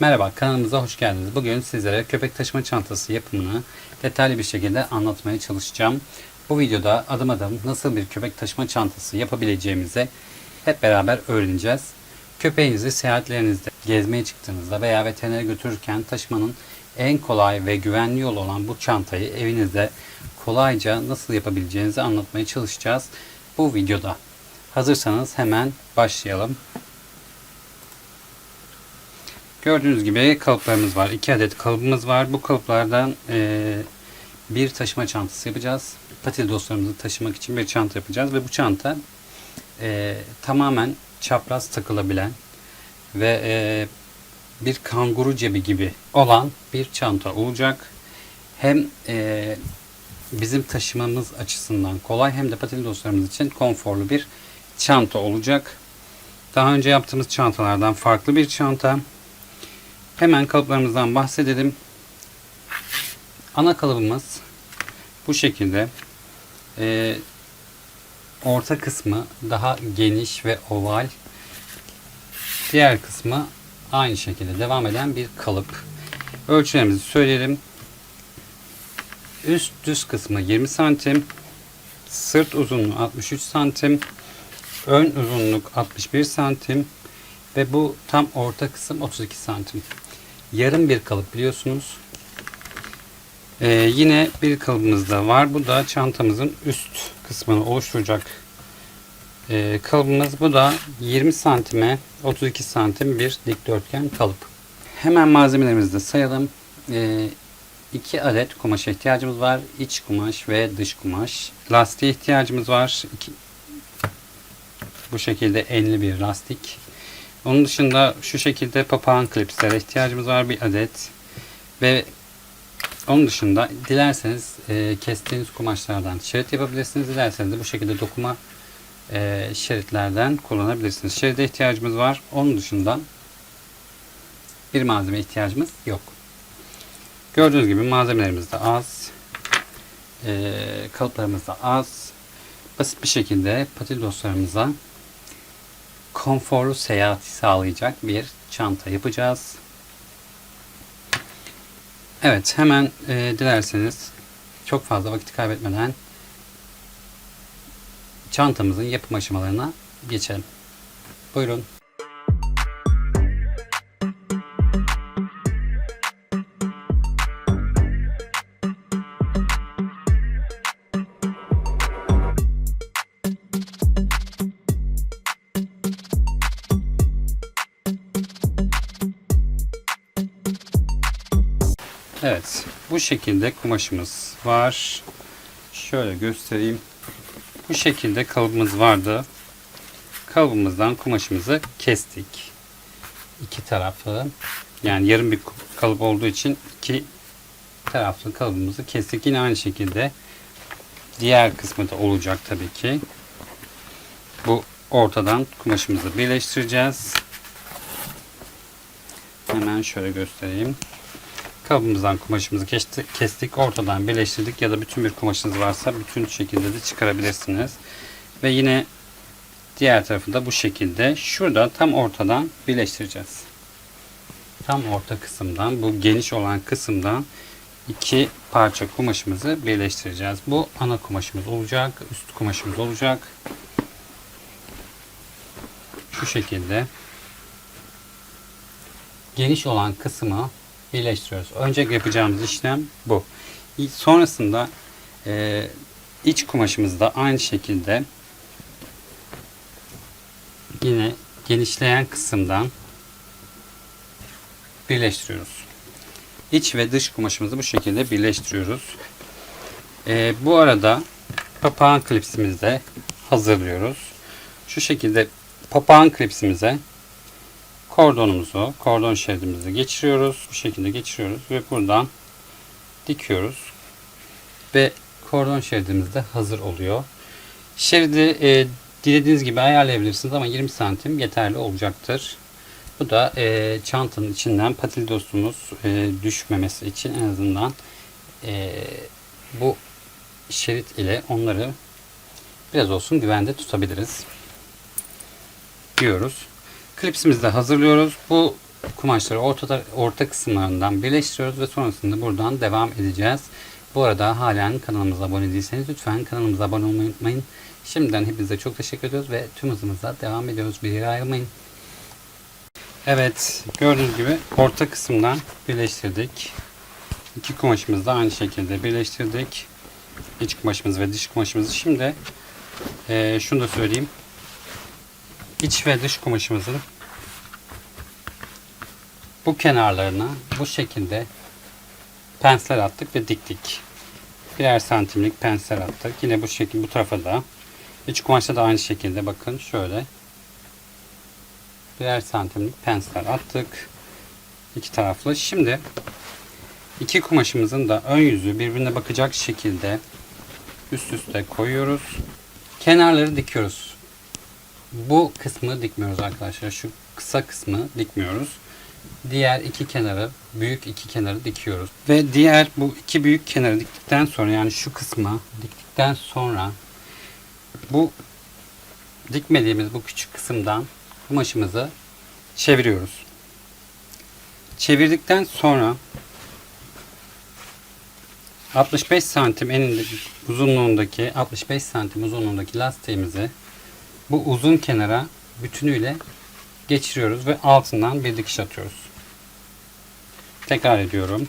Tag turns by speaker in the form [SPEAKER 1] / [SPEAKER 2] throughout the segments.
[SPEAKER 1] Merhaba kanalımıza hoş geldiniz. Bugün sizlere köpek taşıma çantası yapımını detaylı bir şekilde anlatmaya çalışacağım. Bu videoda adım adım nasıl bir köpek taşıma çantası yapabileceğimizi hep beraber öğreneceğiz. Köpeğinizi seyahatlerinizde gezmeye çıktığınızda veya veterinere götürürken taşımanın en kolay ve güvenli yolu olan bu çantayı evinizde kolayca nasıl yapabileceğinizi anlatmaya çalışacağız bu videoda. Hazırsanız hemen başlayalım. Gördüğünüz gibi kalıplarımız var. 2 adet kalıbımız var. Bu kalıplardan e, bir taşıma çantası yapacağız. Patil dostlarımızı taşımak için bir çanta yapacağız. Ve bu çanta e, tamamen çapraz takılabilen ve e, bir kanguru cebi gibi olan bir çanta olacak. Hem e, bizim taşımamız açısından kolay hem de patil dostlarımız için konforlu bir çanta olacak. Daha önce yaptığımız çantalardan farklı bir çanta. Hemen kalıplarımızdan bahsedelim. Ana kalıbımız bu şekilde. Ee, orta kısmı daha geniş ve oval. Diğer kısmı aynı şekilde devam eden bir kalıp. Ölçülerimizi söyleyelim. Üst düz kısmı 20 santim. Sırt uzunluğu 63 santim. Ön uzunluk 61 santim. Ve bu tam orta kısım 32 santim. Yarım bir kalıp biliyorsunuz. Ee, yine bir kalıbımız da var. Bu da çantamızın üst kısmını oluşturacak ee, kalıbımız. Bu da 20 santime 32 santim bir dikdörtgen kalıp. Hemen malzemelerimizi de sayalım. Ee, 2 adet kumaşa ihtiyacımız var. İç kumaş ve dış kumaş. Lastiğe ihtiyacımız var. İki, bu şekilde enli bir lastik. Onun dışında şu şekilde papağan klipslere ihtiyacımız var bir adet. Ve onun dışında dilerseniz e, kestiğiniz kumaşlardan şerit yapabilirsiniz. Dilerseniz de bu şekilde dokuma e, şeritlerden kullanabilirsiniz. Şeride ihtiyacımız var. Onun dışında bir malzeme ihtiyacımız yok. Gördüğünüz gibi malzemelerimiz de az. E, kalıplarımız da az. Basit bir şekilde patil dostlarımıza konforlu seyahati sağlayacak bir çanta yapacağız. Evet hemen e, dilerseniz çok fazla vakit kaybetmeden çantamızın yapım aşamalarına geçelim. Buyurun. Evet, bu şekilde kumaşımız var. Şöyle göstereyim. Bu şekilde kalıbımız vardı. Kalıbımızdan kumaşımızı kestik. İki tarafı. Yani yarım bir kalıp olduğu için iki taraflı kalıbımızı kestik. Yine aynı şekilde diğer kısmı da olacak tabii ki. Bu ortadan kumaşımızı birleştireceğiz. Hemen şöyle göstereyim. Kabımızdan kumaşımızı kestik, kestik, ortadan birleştirdik ya da bütün bir kumaşınız varsa bütün şekilde de çıkarabilirsiniz. Ve yine diğer tarafı da bu şekilde şurada tam ortadan birleştireceğiz. Tam orta kısımdan bu geniş olan kısımdan iki parça kumaşımızı birleştireceğiz. Bu ana kumaşımız olacak, üst kumaşımız olacak. Şu şekilde geniş olan kısmı birleştiriyoruz. Önce yapacağımız işlem bu. Sonrasında e, iç kumaşımızı da aynı şekilde yine genişleyen kısımdan birleştiriyoruz. İç ve dış kumaşımızı bu şekilde birleştiriyoruz. E, bu arada papağan klipsimizi de hazırlıyoruz. Şu şekilde papağan klipsimize kordonumuzu, kordon şeridimizi geçiriyoruz. Bu şekilde geçiriyoruz ve buradan dikiyoruz. Ve kordon şeridimiz de hazır oluyor. Şeridi e, dilediğiniz gibi ayarlayabilirsiniz ama 20 santim yeterli olacaktır. Bu da e, çantanın içinden patil dostumuz e, düşmemesi için en azından e, bu şerit ile onları biraz olsun güvende tutabiliriz diyoruz. Klipsimizi de hazırlıyoruz. Bu kumaşları orta, orta kısımlarından birleştiriyoruz ve sonrasında buradan devam edeceğiz. Bu arada halen kanalımıza abone değilseniz lütfen kanalımıza abone olmayı unutmayın. Şimdiden hepinize çok teşekkür ediyoruz ve tüm hızımızla devam ediyoruz. Bir yere ayrılmayın. Evet gördüğünüz gibi orta kısımdan birleştirdik. İki kumaşımızı da aynı şekilde birleştirdik. İç kumaşımız ve dış kumaşımızı. Şimdi eee şunu da söyleyeyim. İç ve dış kumaşımızın bu kenarlarına bu şekilde pensler attık ve diktik. Birer santimlik pensler attık. Yine bu şekilde bu tarafa da. İç kumaşta da aynı şekilde bakın şöyle. Birer santimlik pensler attık. İki taraflı. Şimdi iki kumaşımızın da ön yüzü birbirine bakacak şekilde üst üste koyuyoruz. Kenarları dikiyoruz. Bu kısmı dikmiyoruz arkadaşlar. Şu kısa kısmı dikmiyoruz. Diğer iki kenarı, büyük iki kenarı dikiyoruz. Ve diğer bu iki büyük kenarı diktikten sonra yani şu kısmı diktikten sonra bu dikmediğimiz bu küçük kısımdan kumaşımızı çeviriyoruz. Çevirdikten sonra 65 santim enindeki uzunluğundaki 65 santim uzunluğundaki lastiğimizi bu uzun kenara bütünüyle geçiriyoruz ve altından bir dikiş atıyoruz. Tekrar ediyorum.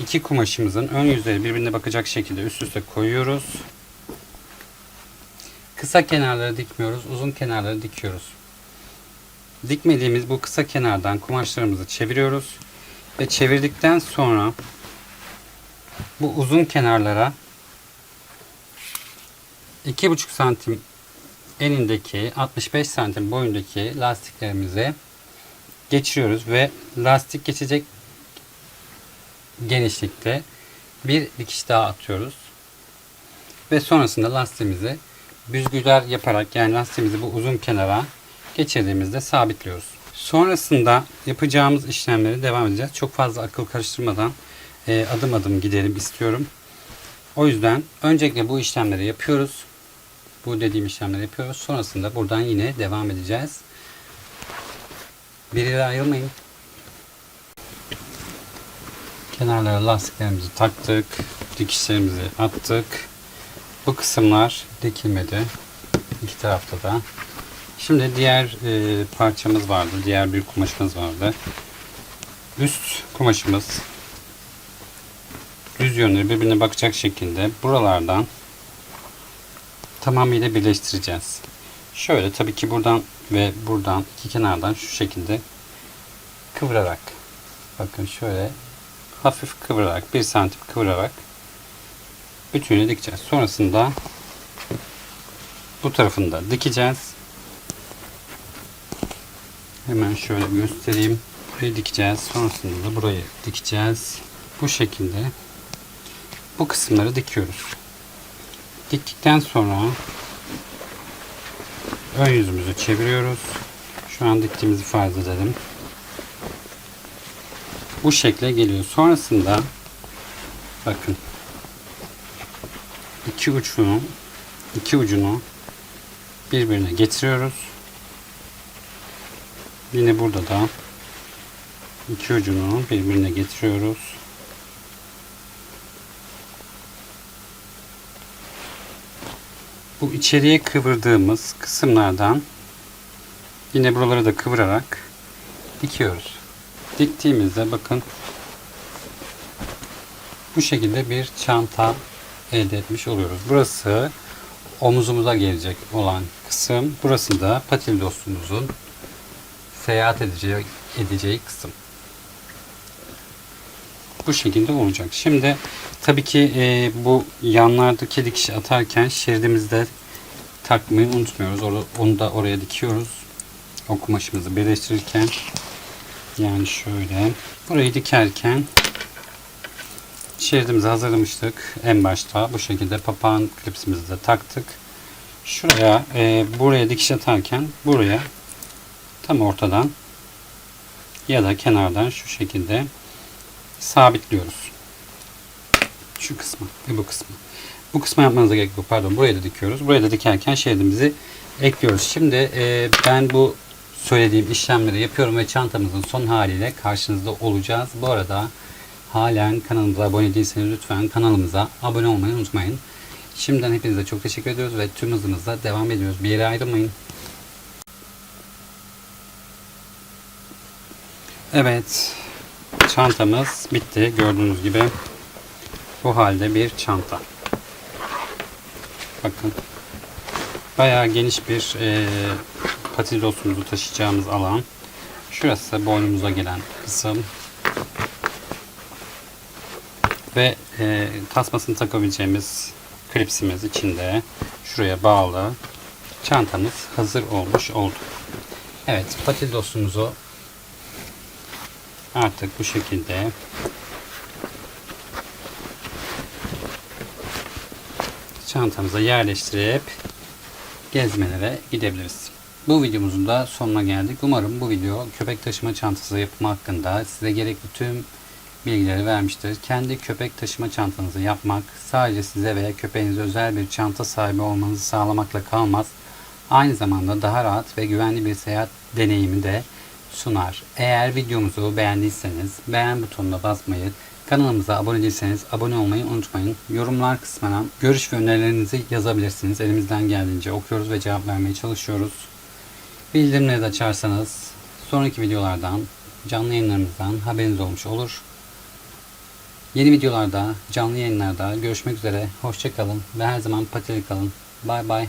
[SPEAKER 1] İki kumaşımızın ön yüzleri birbirine bakacak şekilde üst üste koyuyoruz. Kısa kenarları dikmiyoruz, uzun kenarları dikiyoruz. Dikmediğimiz bu kısa kenardan kumaşlarımızı çeviriyoruz ve çevirdikten sonra bu uzun kenarlara 2,5 santim enindeki 65 santim boyundaki lastiklerimizi geçiriyoruz ve lastik geçecek genişlikte bir dikiş daha atıyoruz. Ve sonrasında lastiğimizi büzgüler yaparak yani lastiğimizi bu uzun kenara geçirdiğimizde sabitliyoruz. Sonrasında yapacağımız işlemleri devam edeceğiz. Çok fazla akıl karıştırmadan e, adım adım gidelim istiyorum. O yüzden öncelikle bu işlemleri yapıyoruz. Bu dediğim işlemleri yapıyoruz. Sonrasında buradan yine devam edeceğiz. Bir yere ayrılmayın. Kenarlara lastiklerimizi taktık. Dikişlerimizi attık. Bu kısımlar dikilmedi. İki tarafta da. Şimdi diğer e, parçamız vardı. Diğer bir kumaşımız vardı. Üst kumaşımız düz yönleri birbirine bakacak şekilde buralardan tamamıyla birleştireceğiz. Şöyle tabii ki buradan ve buradan iki kenardan şu şekilde kıvırarak bakın şöyle hafif kıvırarak bir santim kıvırarak bütünü dikeceğiz. Sonrasında bu tarafını da dikeceğiz. Hemen şöyle göstereyim. Burayı dikeceğiz. Sonrasında da burayı dikeceğiz. Bu şekilde bu kısımları dikiyoruz. Diktikten sonra ön yüzümüzü çeviriyoruz. Şu an diktiğimizi farz edelim. Bu şekle geliyor. Sonrasında bakın iki ucunu iki ucunu birbirine getiriyoruz. Yine burada da iki ucunu birbirine getiriyoruz. Bu içeriye kıvırdığımız kısımlardan yine buraları da kıvırarak dikiyoruz. Diktiğimizde bakın bu şekilde bir çanta elde etmiş oluyoruz. Burası omuzumuza gelecek olan kısım. Burası da patil dostumuzun seyahat edeceği, edeceği kısım. Bu şekilde olacak. Şimdi tabii ki e, bu yanlardaki dikiş atarken şeridimizde takmayı unutmuyoruz. Onu, onu da oraya dikiyoruz. O kumaşımızı birleştirirken yani şöyle burayı dikerken şeridimizi hazırlamıştık en başta. Bu şekilde papağan klipsimizi de taktık. Şuraya e, buraya dikiş atarken buraya tam ortadan ya da kenardan şu şekilde sabitliyoruz. Şu kısmı ve bu kısmı. Bu kısmı yapmanıza gerek yok. Pardon buraya da dikiyoruz. Buraya da dikerken şeridimizi ekliyoruz. Şimdi e, ben bu söylediğim işlemleri yapıyorum ve çantamızın son haliyle karşınızda olacağız. Bu arada halen kanalımıza abone değilseniz lütfen kanalımıza abone olmayı unutmayın. Şimdiden hepinize çok teşekkür ediyoruz ve tüm hızımızla devam ediyoruz. Bir yere ayrılmayın. Evet. Çantamız bitti. Gördüğünüz gibi bu halde bir çanta. Bakın. Bayağı geniş bir e, patilosumuzu taşıyacağımız alan. Şurası boynumuza gelen kısım. Ve e, tasmasını takabileceğimiz klipsimiz içinde. Şuraya bağlı. Çantamız hazır olmuş oldu. Evet patilosumuzu artık bu şekilde çantamıza yerleştirip gezmelere gidebiliriz. Bu videomuzun da sonuna geldik. Umarım bu video köpek taşıma çantası yapımı hakkında size gerekli tüm bilgileri vermiştir. Kendi köpek taşıma çantanızı yapmak sadece size veya köpeğinize özel bir çanta sahibi olmanızı sağlamakla kalmaz. Aynı zamanda daha rahat ve güvenli bir seyahat deneyimi de sunar. Eğer videomuzu beğendiyseniz beğen butonuna basmayı, kanalımıza abone değilseniz abone olmayı unutmayın. Yorumlar kısmına görüş ve önerilerinizi yazabilirsiniz. Elimizden geldiğince okuyoruz ve cevap vermeye çalışıyoruz. Bildirimleri de açarsanız sonraki videolardan, canlı yayınlarımızdan haberiniz olmuş olur. Yeni videolarda, canlı yayınlarda görüşmek üzere. Hoşçakalın ve her zaman patili kalın. Bay bay.